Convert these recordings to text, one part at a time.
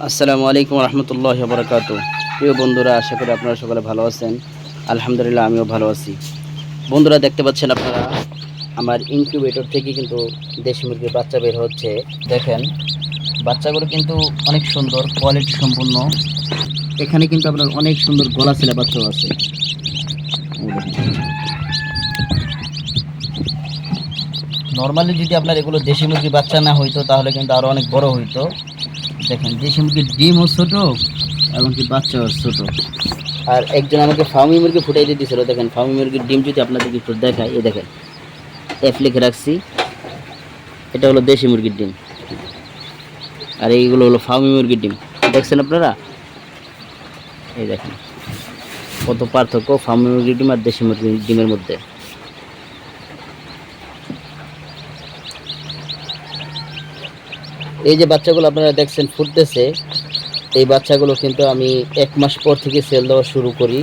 আসসালামু আলাইকুম রহমতুল্লাহ বরকাত প্রিয় বন্ধুরা, আশা করি আপনারা সকলে ভালো আছেন। আলহামদুলিল্লাহ, আমিও ভালো আছি। বন্ধুরা, দেখতে পাচ্ছেন আপনারা, আমার ইনকিউবেটর থেকে কিন্তু দেশি মুরগির বাচ্চা বের হচ্ছে। দেখেন, বাচ্চাগুলো কিন্তু অনেক সুন্দর কোয়ালিটি সম্পূর্ণ। এখানে কিন্তু আপনার অনেক সুন্দর গলা ছেলে বাচ্চাও আছে। নর্মালি যদি আপনার এগুলো দেশি মুরগির বাচ্চা না হইতো, তাহলে কিন্তু আরও অনেক বড় হইতো। দেখেন দেশি মুরগির ডিমও ছোট এমনকি বাচ্চাও ছোট। আর একজন আমাকে ফার্মি মুরগি ফুটাই দিয়ে দিয়েছিল দেখেন ফার্মি মুরগির ডিম যদি আপনাদেরকে একটু দেখায় এ দেখেন এফ লিখে রাখছি, এটা হলো দেশি মুরগির ডিম। আর এইগুলো হলো ফার্মি মুরগির ডিম। দেখছেন আপনারা? এই দেখেন, কত পার্থক্য ফার্মি মুরগির ডিম আর দেশি মুরগির ডিমের মধ্যে। এই যে বাচ্চাগুলো আপনারা দেখছেন ফুটতেছে, এই বাচ্চাগুলো কিন্তু আমি এক মাস পর থেকে সেল দেওয়া শুরু করি।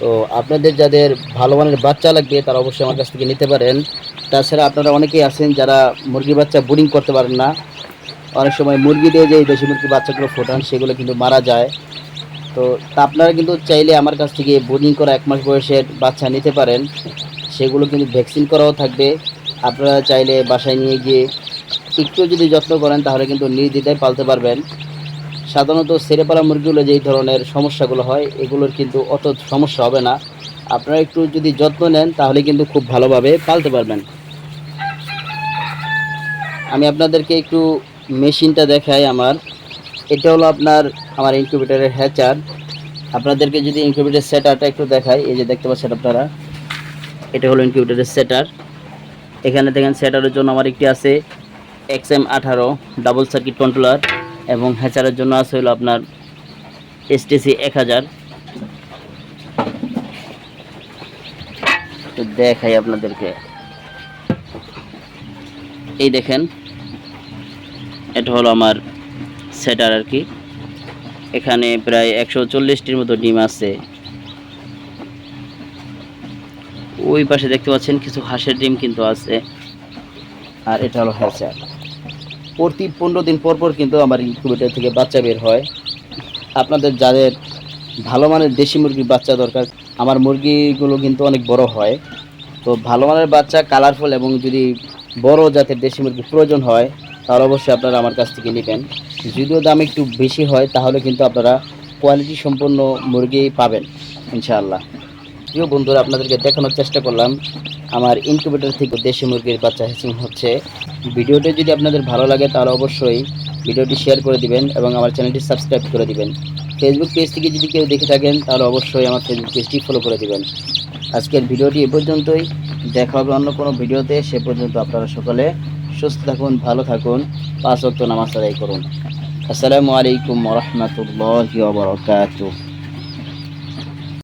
তো আপনাদের যাদের ভালো মানের বাচ্চা লাগবে, তারা অবশ্যই আমার কাছ থেকে নিতে পারেন। তাছাড়া আপনারা অনেকেই আছেন যারা মুরগি বাচ্চা বোর্ডিং করতে পারেন না। অনেক সময় মুরগি দিয়ে যে দেশি মুরগি বাচ্চাগুলো ফোটান, সেগুলো কিন্তু মারা যায়। তো তা আপনারা কিন্তু চাইলে আমার কাছ থেকে বোর্ডিং করা এক মাস বয়সের বাচ্চা নিতে পারেন। সেগুলো কিন্তু ভ্যাকসিন করাও থাকবে। আপনারা চাইলে বাসায় নিয়ে গিয়ে একটু যদি যত্ন করেন, তাহলে কিন্তু নির্দ্বিধায় পালতে পারবেন। সাধারণত সেরেপালা মুরগিগুলো যেই ধরনের সমস্যাগুলো হয়, এগুলোর কিন্তু অত সমস্যা হবে না। আপনারা একটু যদি যত্ন নেন, তাহলে কিন্তু খুব ভালোভাবে পালতে পারবেন। আমি আপনাদেরকে একটু মেশিনটা দেখাই আমার। এটা হলো আপনার, আমার ইনকিউবেটারের হ্যাচার আপনাদেরকে যদি ইনকিউবেটার সেটারটা একটু দেখাই, এই যে দেখতে পাচ্ছেন আপনারা। এটা হলো ইনকিউবেটারের সেটার এখানে দেখেন সেটারের জন্য আমার একটি আছে এক্স এম আঠারো ডাবল সার্কিট কন্ট্রোলার এবং হ্যাচারের জন্য আছে হলো আপনার এসটিসি এক হাজার। দেখাই আপনাদেরকে। এই দেখেন, এটা হলো আমার সেটার আর কি। এখানে প্রায় একশো চল্লিশটির মতো ডিম আছে। ওই পাশে দেখতে পাচ্ছেন কিছু হাঁসের ডিম কিন্তু আছে। আর এটা হলো হ্যাচার প্রতি পনেরো দিন পর পর কিন্তু আমার ইনকিউবেটর থেকে বাচ্চা বের হয়। আপনাদের যাদের ভালো মানের দেশি মুরগির বাচ্চা দরকার, আমার মুরগিগুলো কিন্তু অনেক বড় হয়। তো ভালো মানের বাচ্চা কালারফুল এবং যদি বড় জাতের দেশি মুরগি প্রয়োজন হয়, তাহলে অবশ্যই আপনারা আমার কাছ থেকে নেবেন। যদিও দাম একটু বেশি হয়, তাহলে কিন্তু আপনারা কোয়ালিটি সম্পন্ন মুরগি পাবেন, ইনশাআল্লাহ। প্রিয় বন্ধুরা, আপনাদেরকে দেখানোর চেষ্টা করলাম। আমার ইনকিউবেটর থেকে দেশি মুরগির বাচ্চা হ্যাচিং হচ্ছে। ভিডিওটি যদি আপনাদের ভালো লাগে, তাহলে অবশ্যই ভিডিওটি শেয়ার করে দিবেন এবং আমার চ্যানেলটি সাবস্ক্রাইব করে দিবেন। ফেসবুক পেজ থেকে যদি কেউ দেখে থাকেন, তাহলে অবশ্যই আমার ফেসবুক পেজটি ফলো করে দিবেন। আজকের ভিডিওটি এ পর্যন্তই। দেখা হবে অন্য কোনো ভিডিওতে। সে পর্যন্ত আপনারা সকলে সুস্থ থাকুন, ভালো থাকুন, পাঁচ ওয়াক্ত নামাজ আদায় করুন। আসসালামু আলাইকুম রহমতুল্লাহ বরকাতুহ।